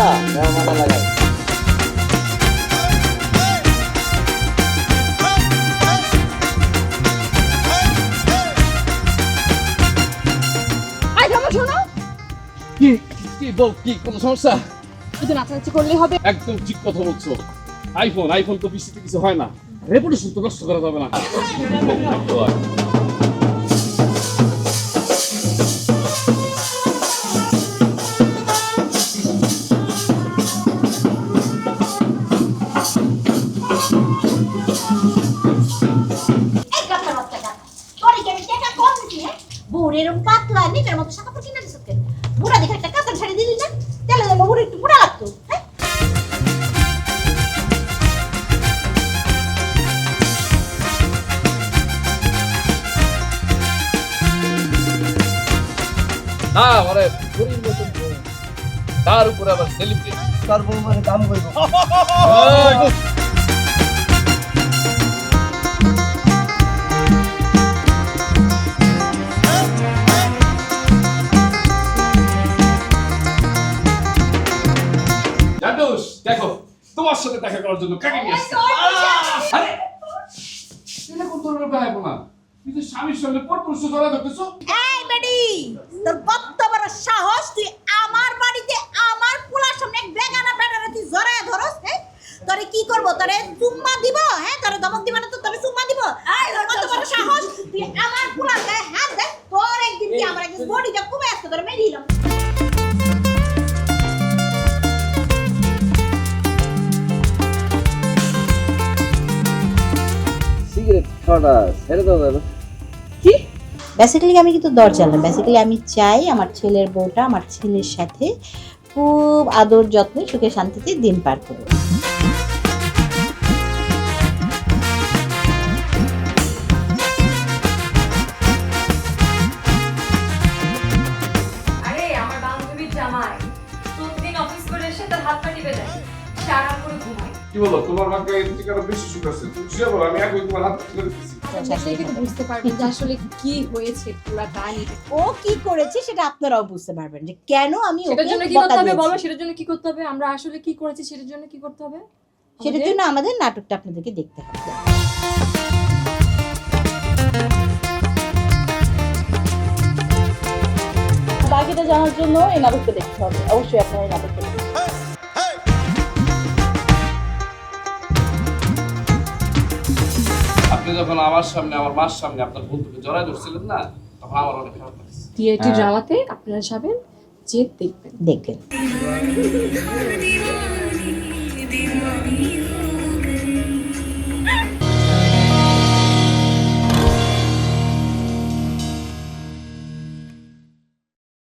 না মেহমানা লাগাই আই থামো শোনো। কি কি বল কি কোনো সমস্যা? শুধু নাচানাচি করলেই হবে। একদম ঠিক কথা বলছো। আইফোন আইফোন তো বৃষ্টিতে কিছু হয় না। রেপুটেশন তো নষ্ট করা যাবে না। বুড়ি এরকম পাতলা নিজের মতো শাখা পচিনা দিছিস কেন বুড়া দেখে একটা কাতার শাড়ি দিলি না তেলে দেবো বুড়ি একটু বুড়া লাগতো হ্যাঁ? না মানে গরিব মতন তার উপরে আবার সেলিব্রিটি তার বউ মানে দাম করব জাদুস দেখো তোমার সাথে দেখা করার জন্য কাকে নিয়ে আসছে আরে এরকম ধরনের না কিন্তু স্বামীর সঙ্গে পরপুরুষ ধরা ধরতেছো এই বেডি তোর কত বড় সাহস? তুই আমার বাড়িতে আমার পোলার সামনে এক বেগানা বেড়ারে তুই জড়ায় ধরস হ্যাঁ? তোরে কি করব? তোরে চুম্মা দিব হ্যাঁ? তোরে দমক দিব না তো তোরে চুম্মা দিব। তোর কত বড় সাহস? তুই আমার পোলার গায়ে হাত দে তোর একদিন কি আমার একদিন বডিটা খুবই আসতে তোরে মেরে দিলাম ছেড়ে দাও দাদা কি? বেসিক্যালি আমি কিন্তু দরজা না। বেসিক্যালি আমি চাই আমার ছেলের বউটা আমার ছেলের সাথে খুব আদর যত্নে সুখে শান্তিতে দিন পার করবে আরে আমার বান্ধবীর জামাই। প্রতিদিন অফিস করে এসে তার হাত পা টিপে দেয় আরাম করে ঘুমায়। কি বলো তোমার ভাগ্যে এর থেকে আরও বেশি সুখ আছে? তুমি বলো আমি আগে তোমার হাত ধরে দিচ্ছি বুঝতে পারবেন যে আসলে কি হয়েছে পুরা কাহিনীটা ও কি করেছে সেটা আপনারাও বুঝতে পারবেন যে কেন আমি সেটার জন্য কি করতে হবে বলো? সেটার জন্য কি করতে হবে? আমরা আসলে কি করেছি সেটার জন্য কি করতে হবে? সেটার আমাদের- জন্য আমাদের নাটকটা আপনাদেরকে দেখতে হবে। বাকিটা জানার জন্য এই নাটকটা দেখতে হবে। অবশ্যই আপনারা এই নাটকটা যখন আমার সামনে আমার মার সামনে আপনার বন্ধুকে জড়াই ধরছিলেন না তখন আমার অনেক খারাপ লাগছে। টিআইটি ড্রামাতে আপনারা যাবেন যে দেখবেন। দেখবেন।